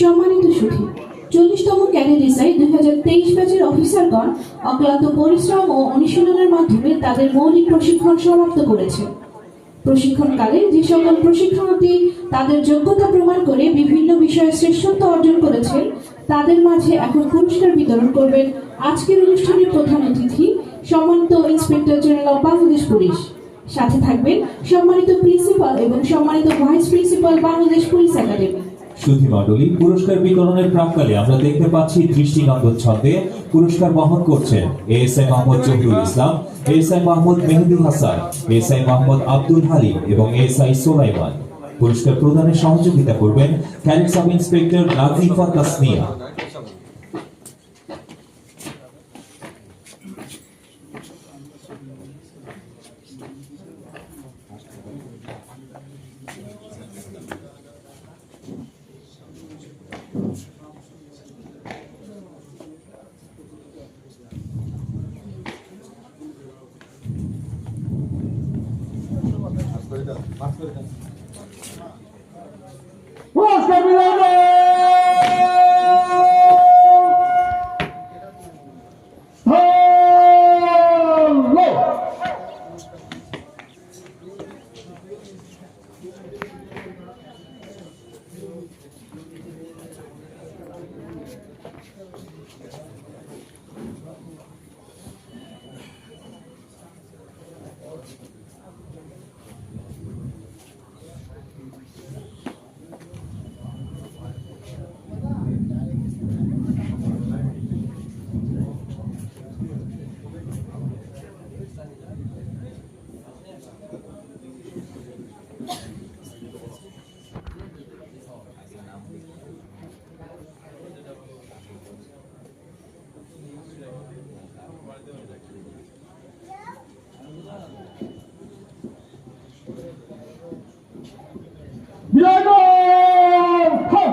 সম্মানিত সুধী চল্লিশতম ক্যাডেট দুই হাজার তেইশ ব্যাচের অফিসারগণ অক্লান্ত পরিশ্রম ও অনুশীলনের মাধ্যমে তাদের মৌলিক প্রশিক্ষণ সমাপ্ত করেছে। প্রশিক্ষণকালে যে সকল প্রশিক্ষণার্থী তাদের যোগ্যতা প্রমাণ করে বিভিন্ন বিষয়ে শ্রেষ্ঠত্ব অর্জন করেছেন তাদের মাঝে এখন পুরস্কার বিতরণ করবেন আজকের অনুষ্ঠানের প্রধান অতিথি সম্মানিত inspector general of Bangladesh police. সাথে থাকবেন সম্মানিত প্রিন্সিপাল এবং সম্মানিত vice principal Bangladesh police academy. সুধী মণ্ডলী পুরস্কার বিতরণের প্রাককালে আমরা দেখতে পাচ্ছি দৃষ্টিনন্দন ছন্দে পুরস্কার বহন করছেন S M Ahmad Zahirul Islam S I Mahmud Mehedi Hasan S I Mohammad Abdul Hali এবং এস আই সোলাইমান। পুরস্কার প্রদানে সহযোগিতা করবেন cadet sub inspector Nazifa Tasnia পুরস্কার বিতরণ হলো বিরাজন খান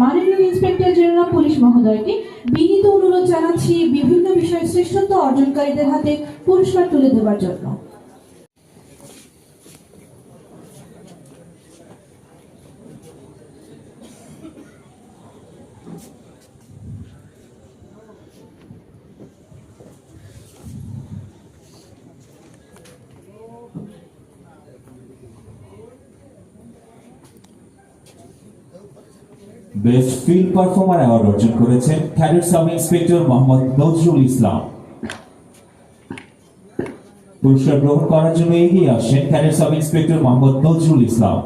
মাননীয় ইন্সপেক্টর জেনারেল পুলিশ মহোদয়কে বিনীত অনুরোধ জানাচ্ছি, বিভিন্ন বিষয়ে শ্রেষ্ঠত্ব অর্জনকারীদের হাতে পুরস্কার তুলে দেওয়ার জন্য। বেস্ট ফিল্ড পারফর্মার অ্যাওয়ার্ড অর্জন করেছেন cadet sub inspector Mohammad Nazrul Islam পুরস্কার গ্রহণ করার জন্য এগিয়ে আসেন cadet sub inspector Mohammad Nazrul Islam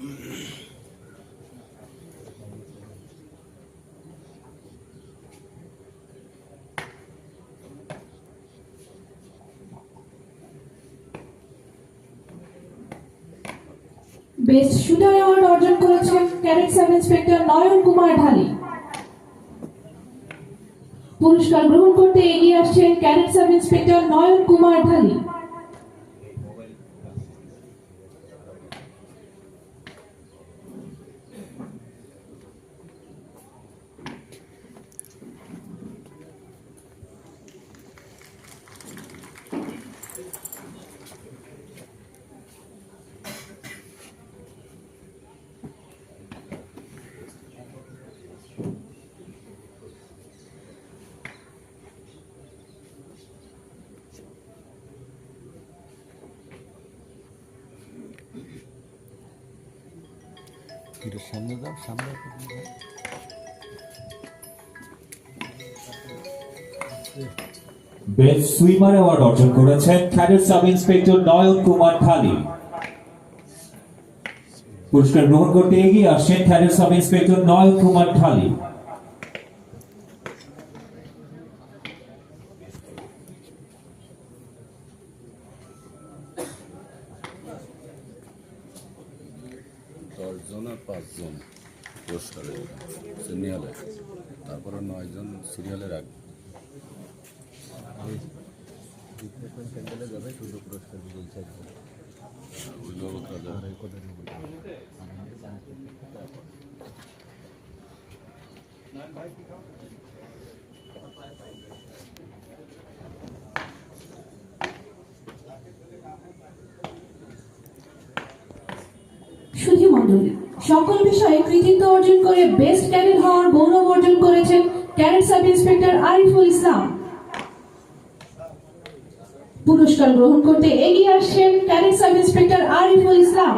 best shooter award অর্জন করেছেন cadet sub inspector Nayan Kumar Dhali. পুরস্কার গ্রহণ করতে এগিয়ে আসছেন cadet sub inspector Nayan Kumar Dhali. সামনে দাও সামনে বেস্ট সুইমার অ্যাওয়ার্ড অর্জন করেছেন cadet sub inspector Nayan Kumar Dhali পুরস্কার গ্রহণ করতে এগিয়ে আসছেন cadet sub inspector Nayan Kumar Dhali দশজন আর পাঁচজন পুরস্কারে সিনিয়রে তারপরে নয়জন সিরিয়ালে রাখবে যাবে শুধু পুরস্কার বলছে একদম। অভিভাবকরা যাবে। আর এই কটা নেব। সুধী সকল বিষয়ে কৃতিত্ব অর্জন করে বেস্ট ক্যাডেট হওয়ার গৌরব অর্জন করেছেন cadet sub inspector Ariful Islam. পুরস্কার গ্রহণ করতে এগিয়ে আসছেন cadet sub inspector Ariful Islam.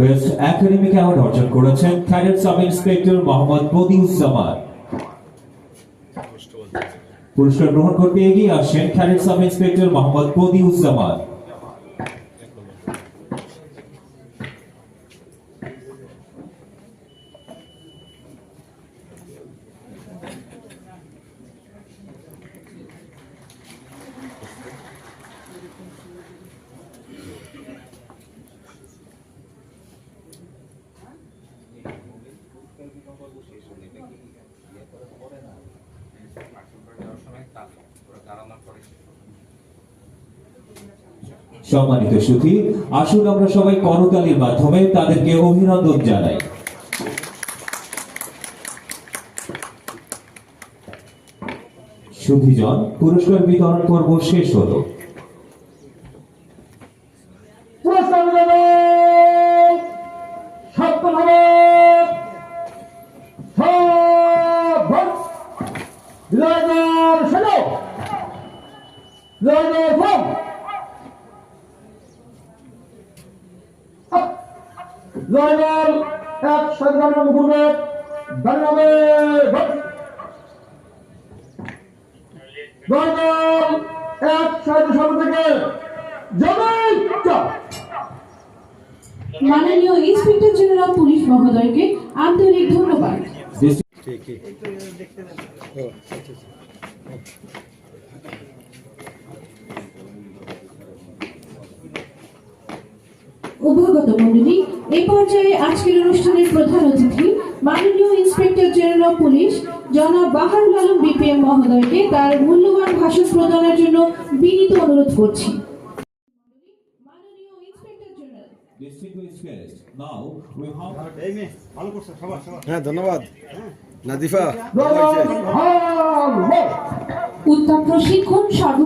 Best academic award অর্জন করেছেন cadet sub inspector Mohammad Badiuzzaman. পুরস্কার গ্রহণ করতে এগিয়ে আসেন cadet sub inspector Mohammad Badiuzzaman সম্মানিত সুধী, আসুন আমরা সবাই করতালির মাধ্যমে তাদেরকে অভিনন্দন জানাই। সুধীজন, পুরস্কার বিতরণ পর্ব শেষ হলো। পুরস্কার থেকে মাননীয় ইন্সপেক্টর জেনারেল পুলিশ মহোদয়কে আন্তরিক ধন্যবাদ। উভগত মন্ডলী এই পর্যায়ে আজকের অনুষ্ঠানের প্রধান অতিথি মাননীয় ইন্সপেক্টর জেনারেল পুলিশ জনাব বাহারুল আলম বিপিএম মহোদয়কে তার মূল্যবান ভাষণ প্রদানের জন্য বিনীত অনুরোধ করছি। হ্যাঁ ধন্যবাদ। নাদিফা উত্তম প্রশিক্ষণ সর্ব